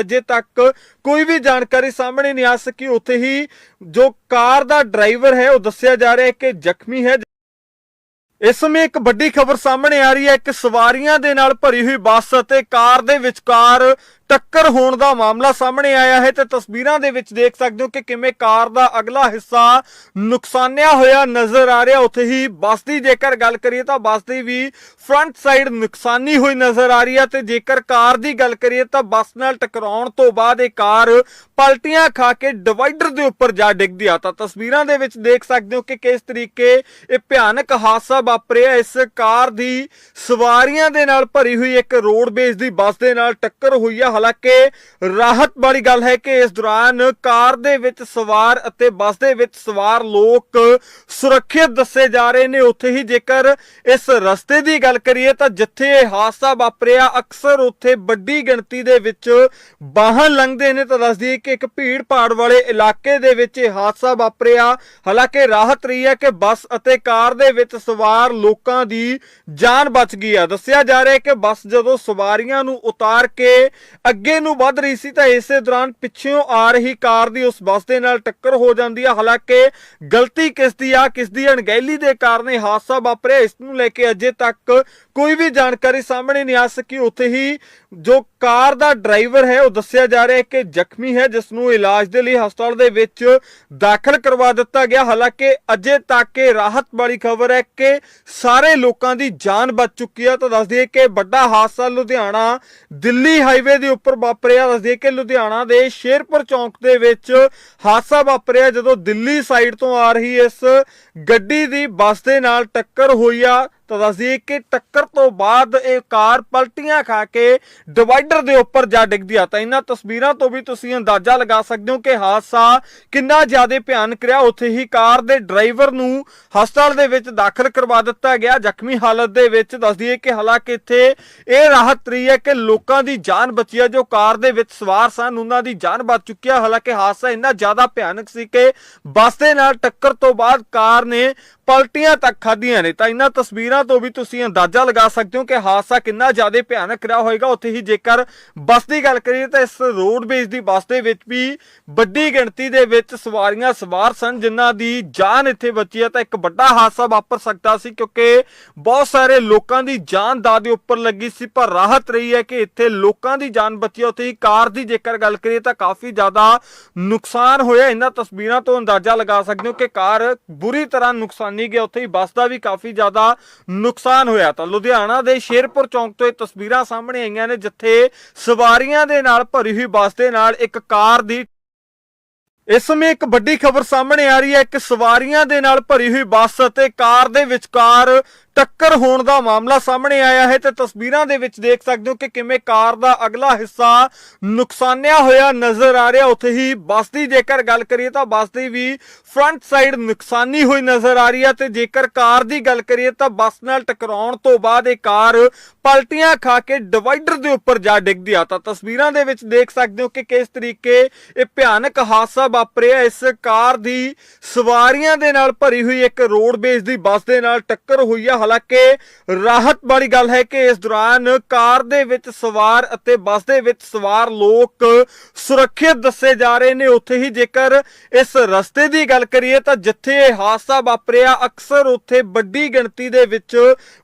ਅਜੇ ਤੱਕ ਕੋਈ ਵੀ ਜਾਣਕਾਰੀ ਸਾਹਮਣੇ ਨਹੀਂ ਆ ਸਕੀ। ਉੱਥੇ ਹੀ ਜੋ ਕਾਰ ਦਾ ਡਰਾਈਵਰ ਹੈ, ਉਹ ਦੱਸਿਆ ਜਾ ਰਿਹਾ ਹੈ ਕਿ ਜ਼ਖਮੀ ਹੈ। ਇਸ ਸਮੇਂ ਇੱਕ ਵੱਡੀ ਖਬਰ ਸਾਹਮਣੇ ਆ ਰਹੀ ਹੈ, ਇੱਕ ਸਵਾਰੀਆਂ ਦੇ ਨਾਲ ਭਰੀ ਹੋਈ ਬੱਸ ਅਤੇ ਕਾਰ ਦੇ ਵਿਚਕਾਰ ਟੱਕਰ ਹੋਣ ਦਾ ਮਾਮਲਾ ਸਾਹਮਣੇ ਆਇਆ ਹੈ ਤੇ ਤਸਵੀਰਾਂ ਦੇ ਵਿੱਚ ਦੇਖ ਸਕਦੇ ਹੋ ਕਿ ਕਿਵੇਂ ਕਾਰ ਦਾ ਅਗਲਾ ਹਿੱਸਾ ਨੁਕਸਾਨਿਆ ਹੋਇਆ ਨਜ਼ਰ ਆ ਰਿਹਾ। ਉੱਥੇ ਹੀ ਬੱਸ ਦੀ ਜੇਕਰ ਗੱਲ ਕਰੀਏ ਤਾਂ ਬੱਸ ਦੀ ਵੀ ਫਰੰਟ ਸਾਈਡ ਨੁਕਸਾਨੀ ਹੋਈ ਨਜ਼ਰ ਆ ਰਹੀ ਹੈ ਤੇ ਜੇਕਰ ਕਾਰ ਦੀ ਗੱਲ ਕਰੀਏ ਤਾਂ ਬੱਸ ਨਾਲ ਟਕਰਾਉਣ ਤੋਂ ਬਾਅਦ ਇਹ ਕਾਰ ਪਲਟੀਆਂ ਖਾ ਕੇ ਡਿਵਾਈਡਰ ਦੇ ਉੱਪਰ ਜਾ ਡਿੱਗਦੀ ਆ। ਤਾਂ ਤਸਵੀਰਾਂ ਦੇ ਵਿੱਚ ਦੇਖ ਸਕਦੇ ਹੋ ਕਿ ਕਿਸ ਤਰੀਕੇ ਇਹ ਭਿਆਨਕ ਹਾਦਸਾ ਵਾਪਰਿਆ। ਇਸ ਕਾਰ ਦੀ ਸਵਾਰੀਆਂ ਦੇ ਨਾਲ ਭਰੀ ਹੋਈ ਇੱਕ ਰੋਡਵੇਜ਼ ਦੀ ਬੱਸ ਦੇ ਨਾਲ ਟੱਕਰ ਹੋਈ ਆ। ਹਾਲਾਂਕਿ ਰਾਹਤ ਵਾਲੀ ਗੱਲ ਹੈ ਕਿ ਇਸ ਦੌਰਾਨ ਕਾਰ ਦੇ ਵਿੱਚ ਸਵਾਰ ਅਤੇ ਬੱਸ ਦੇ ਵਿੱਚ ਸਵਾਰ ਲੋਕ ਸੁਰੱਖਿਅਤ ਦੱਸੇ ਜਾ ਰਹੇ ਨੇ। ਉੱਥੇ ਹੀ ਜੇਕਰ ਇਸ ਰਸਤੇ ਦੀ ਗੱਲ ਕਰੀਏ ਤਾਂ ਜਿੱਥੇ ਇਹ ਹਾਦਸਾ ਵਾਪਰਿਆ, ਅਕਸਰ ਉੱਥੇ ਵੱਡੀ ਗਿਣਤੀ ਦੇ ਵਿੱਚ ਵਾਹਨ ਲੰਘਦੇ ਨੇ। ਤਾਂ ਦੱਸਦੀ ਦਈਏ ਕਿ ਇੱਕ ਭੀੜ ਭਾੜ ਵਾਲੇ ਇਲਾਕੇ ਦੇ ਵਿੱਚ ਇਹ ਹਾਦਸਾ ਵਾਪਰਿਆ। ਹਾਲਾਂਕਿ ਰਾਹਤ ਰਹੀ ਹੈ ਕਿ ਬੱਸ ਅਤੇ ਕਾਰ ਦੇ ਵਿੱਚ ਸਵਾਰ ਲੋਕਾਂ ਦੀ ਜਾਨ ਬਚ ਗਈ ਆ। ਦੱਸਿਆ ਜਾ ਰਿਹਾ ਹੈ ਕਿ ਬੱਸ ਜਦੋਂ ਸਵਾਰੀਆਂ ਨੂੰ ਉਤਾਰ ਕੇ ਅੱਗੇ ਨੂੰ ਵੱਧ ਰਹੀ ਸੀ ਤਾਂ ਇਸੇ ਦੌਰਾਨ ਪਿੱਛੋਂ ਆ ਰਹੀ ਕਾਰ ਦੀ ਉਸ ਬੱਸ ਦੇ ਨਾਲ ਟੱਕਰ ਹੋ ਜਾਂਦੀ ਆ। ਹਾਲਾਂਕਿ ਗਲਤੀ ਕਿਸ ਦੀ ਆ ਕਿਸ ਦੀ ਅਣਗਹਿਲੀ ਦੇ ਕਾਰਨ ਇਹ ਹਾਦਸਾ ਵਾਪਰਿਆ। ਇਸ ਨੂੰ ਲੈ ਕੇ ਅਜੇ ਤੱਕ ਕੋਈ ਵੀ ਜਾਣਕਾਰੀ ਸਾਹਮਣੇ ਨਹੀਂ ਆ ਸਕੀ। ਉੱਥੇ ਹੀ ਜੋ ਕਾਰ ਦਾ ਡਰਾਈਵਰ ਹੈ, ਉਹ ਦੱਸਿਆ ਜਾ ਰਿਹਾ ਹੈ ਕਿ ਜ਼ਖਮੀ ਹੈ ਜਿਸ ਨੂੰ ਇਲਾਜ ਦੇ ਲਈ ਹਸਪਤਾਲ ਦੇ ਵਿੱਚ ਦਾਖਲ ਕਰਵਾ ਦਿੱਤਾ ਗਿਆ। ਹਾਲਾਂਕਿ ਅਜੇ ਤੱਕ ਇਹ ਰਾਹਤ ਵਾਲੀ ਖਬਰ ਹੈ ਕਿ ਸਾਰੇ ਲੋਕਾਂ ਦੀ ਜਾਨ ਬਚ ਚੁੱਕੀ ਹੈ ਤਾਂ ਦੱਸ ਦਈਏ ਕਿ ਵੱਡਾ ਹਾਦਸਾ ਲੁਧਿਆਣਾ ਦਿੱਲੀ ਹਾਈਵੇ ਦੇ ਉੱਪਰ ਵਾਪਰਿਆ। ਦੱਸ ਦਈਏ ਕਿ ਲੁਧਿਆਣਾ ਦੇ ਸ਼ੇਰਪੁਰ ਚੌਂਕ ਦੇ ਵਿੱਚ ਹਾਦਸਾ ਵਾਪਰਿਆ, ਜਦੋਂ ਦਿੱਲੀ ਸਾਈਡ ਤੋਂ ਆ ਰਹੀ ਇਸ ਗੱਡੀ ਦੀ ਬੱਸ ਦੇ ਨਾਲ ਟੱਕਰ ਹੋਈ ਆ। ਤਾਂ ਦੱਸ ਕਿ ਟੱਕਰ ਤੋਂ ਬਾਅਦ ਇਹ ਕਾਰ ਪਲਟੀਆਂ ਖਾ ਕੇ ਡਿਵਾਈਡਰ ਦੇ ਉੱਪਰ ਜਾ ਡਿੱਗਦੀ ਆ। ਤਾਂ ਇਹਨਾਂ ਤਸਵੀਰਾਂ ਤੋਂ ਵੀ ਤੁਸੀਂ ਅੰਦਾਜ਼ਾ ਲਗਾ ਸਕਦੇ ਹੋ ਕਿ ਹਾਦਸਾ ਕਿੰਨਾ ਜ਼ਿਆਦਾ ਭਿਆਨਕ ਰਿਹਾ। ਉੱਥੇ ਹੀ ਕਾਰ ਦੇ ਡਰਾਈਵਰ ਨੂੰ ਹਸਪਤਾਲ ਦੇ ਵਿੱਚ ਦਾਖਲ ਕਰਵਾ ਦਿੱਤਾ ਗਿਆ। ਜ਼ਖਮੀ ਹਾਲਤ ਦੇ ਵਿੱਚ ਦੱਸ ਦਈਏ ਕਿ ਹਾਲਾਂਕਿ ਇੱਥੇ ਇਹ ਰਾਹਤ ਰਹੀ ਹੈ ਕਿ ਲੋਕਾਂ ਦੀ ਜਾਨ ਬਚੀ ਹੈ। ਜੋ ਕਾਰ ਦੇ ਵਿੱਚ ਸਵਾਰ ਸਨ, ਉਹਨਾਂ ਦੀ ਜਾਨ ਬਚ ਚੁੱਕੀ ਹੈ। ਹਾਲਾਂਕਿ ਹਾਦਸਾ ਇੰਨਾ ਜ਼ਿਆਦਾ ਭਿਆਨਕ ਸੀ ਕਿ ਬੱਸ ਦੇ ਨਾਲ ਟੱਕਰ ਤੋਂ ਬਾਅਦ ਕਾਰ ਨੇ ਪਲਟੀਆਂ ਤੱਕ ਖਾਧੀਆਂ ਨੇ। ਤਾਂ ਇਹਨਾਂ ਤਸਵੀਰਾਂ ਤੋਂ ਵੀ ਤੁਸੀਂ ਅੰਦਾਜ਼ਾ ਲਗਾ ਸਕਦੇ ਹੋ ਕਿ ਹਾਦਸਾ ਕਿੰਨਾ ਜ਼ਿਆਦਾ ਭਿਆਨਕ ਰਿਹਾ ਹੋਵੇਗਾ ਉੱਥੇ ਹੀ ਜੇਕਰ ਬੱਸ ਦੀ ਗੱਲ ਕਰੀਏ ਤਾਂ ਇਸ ਰੋਡਵੇਜ਼ ਦੀ ਬੱਸ ਦੇ ਵਿੱਚ ਵੀ ਵੱਡੀ ਗਿਣਤੀ ਦੇ ਵਿੱਚ ਸਵਾਰੀਆਂ ਸਵਾਰ ਸਨ, ਜਿਨ੍ਹਾਂ ਦੀ ਜਾਨ ਇੱਥੇ ਬਚੀ ਹੈ। ਤਾਂ ਇੱਕ ਵੱਡਾ ਹਾਦਸਾ ਵਾਪਰ ਸਕਦਾ ਸੀ ਕਿਉਂਕਿ ਬਹੁਤ ਸਾਰੇ ਲੋਕਾਂ ਦੀ ਜਾਨ ਦਾ ਦੇ ਉੱਪਰ ਲੱਗੀ ਸੀ, ਪਰ ਰਾਹਤ ਰਹੀ ਹੈ ਕਿ ਇੱਥੇ ਲੋਕਾਂ ਦੀ ਜਾਨ ਬਚੀ ਹੈ। ਉੱਥੇ ਹੀ ਕਾਰ ਦੀ ਜੇਕਰ ਗੱਲ ਕਰੀਏ ਤਾਂ ਕਾਫੀ ਜ਼ਿਆਦਾ ਨੁਕਸਾਨ ਹੋਇਆ। ਇਹਨਾਂ ਤਸਵੀਰਾਂ ਤੋਂ ਅੰਦਾਜ਼ਾ ਲਗਾ ਸਕਦੇ ਹੋ ਕਿ ਕਾਰ ਬੁਰੀ ਤਰ੍ਹਾਂ ਨੁਕਸਾਨੀ ਗਿਆ ਉੱਥੇ ਹੀ ਬੱਸ ਦਾ ਵੀ ਕਾਫੀ ਜ਼ਿਆਦਾ ਨੁਕਸਾਨ ਹੋਇਆ ਤਾਂ ਲੁਧਿਆਣਾ ਦੇ ਸ਼ੇਰਪੁਰ ਚੌਂਕ ਤੋਂ ਇਹ ਤਸਵੀਰਾਂ ਸਾਹਮਣੇ ਆਈਆਂ ਨੇ, ਜਿੱਥੇ ਸਵਾਰੀਆਂ ਦੇ ਨਾਲ ਭਰੀ ਹੋਈ ਬੱਸ ਦੇ ਨਾਲ ਇੱਕ ਕਾਰ ਦੀ ਇਸ ਸਮੇਂ ਇੱਕ ਵੱਡੀ ਖਬਰ ਸਾਹਮਣੇ ਆ ਰਹੀ ਹੈ, ਇੱਕ ਸਵਾਰੀਆਂ ਦੇ ਨਾਲ ਭਰੀ ਹੋਈ ਬੱਸ ਅਤੇ ਕਾਰ ਦੇ ਵਿਚਕਾਰ ਟੱਕਰ ਹੋਣ ਦਾ ਮਾਮਲਾ ਸਾਹਮਣੇ ਆਇਆ ਹੈ ਤੇ ਤਸਵੀਰਾਂ ਦੇ ਵਿੱਚ ਦੇਖ ਸਕਦੇ ਹੋ ਕਿ ਕਿਵੇਂ ਕਾਰ ਦਾ ਅਗਲਾ ਹਿੱਸਾ ਨੁਕਸਾਨਿਆ ਹੋਇਆ ਨਜ਼ਰ ਆ ਰਿਹਾ। ਉੱਥੇ ਹੀ ਬੱਸ ਦੀ ਜੇਕਰ ਗੱਲ ਕਰੀਏ ਤਾਂ ਬੱਸ ਦੀ ਵੀ ਫਰੰਟ ਸਾਈਡ ਨੁਕਸਾਨੀ ਹੋਈ ਨਜ਼ਰ ਆ ਰਹੀ ਹੈ ਤੇ ਜੇਕਰ ਕਾਰ ਦੀ ਗੱਲ ਕਰੀਏ ਤਾਂ ਬੱਸ ਨਾਲ ਟਕਰਾਉਣ ਤੋਂ ਬਾਅਦ ਇਹ ਕਾਰ ਪਲਟੀਆਂ ਖਾ ਕੇ ਡਿਵਾਈਡਰ ਦੇ ਉੱਪਰ ਜਾ ਡਿੱਗਦੀ ਆ। ਤਾਂ ਤਸਵੀਰਾਂ ਦੇ ਵਿੱਚ ਦੇਖ ਸਕਦੇ ਹੋ ਕਿ ਕਿਸ ਤਰੀਕੇ ਇਹ ਭਿਆਨਕ ਹਾਦਸਾ ਵਾਪਰਿਆ। ਇਸ ਕਾਰ ਦੀ ਸਵਾਰੀਆਂ ਦੇ ਨਾਲ ਭਰੀ ਹੋਈ ਇੱਕ ਰੋਡਵੇਜ਼ ਦੀ ਬੱਸ ਦੇ ਨਾਲ ਟੱਕਰ ਹੋਈ ਆ। ਹਾਲਾਂਕਿ ਰਾਹਤ ਵਾਲੀ ਗੱਲ ਹੈ ਕਿ ਇਸ ਦੌਰਾਨ ਕਾਰ ਦੇ ਵਿੱਚ ਸਵਾਰ ਅਤੇ ਬੱਸ ਦੇ ਵਿੱਚ ਸਵਾਰ ਲੋਕ ਸੁਰੱਖਿਅਤ ਦੱਸੇ ਜਾ ਰਹੇ ਨੇ। ਉੱਥੇ ਹੀ ਜੇਕਰ ਇਸ ਰਸਤੇ ਦੀ ਗੱਲ ਕਰੀਏ ਤਾਂ ਜਿੱਥੇ ਇਹ ਹਾਦਸਾ ਵਾਪਰਿਆ, ਅਕਸਰ ਉੱਥੇ ਵੱਡੀ ਗਿਣਤੀ ਦੇ ਵਿੱਚ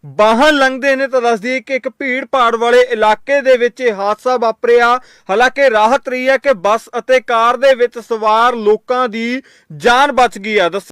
ਵਾਹਨ ਲੰਘਦੇ ਨੇ। ਤਾਂ ਦੱਸ ਕਿ ਇੱਕ ਭੀੜ ਭਾੜ ਵਾਲੇ ਇਲਾਕੇ ਦੇ ਵਿੱਚ ਇਹ ਹਾਦਸਾ ਵਾਪਰਿਆ। ਹਾਲਾਂਕਿ ਰਾਹਤ ਰਹੀ ਹੈ ਕਿ ਬੱਸ ਅਤੇ ਕਾਰ ਦੇ ਵਿੱਚ ਸਵਾਰ ਲੋਕਾਂ ਦੀ ਜਾਨ ਬਚ ਗਈ ਆ। ਦੱਸ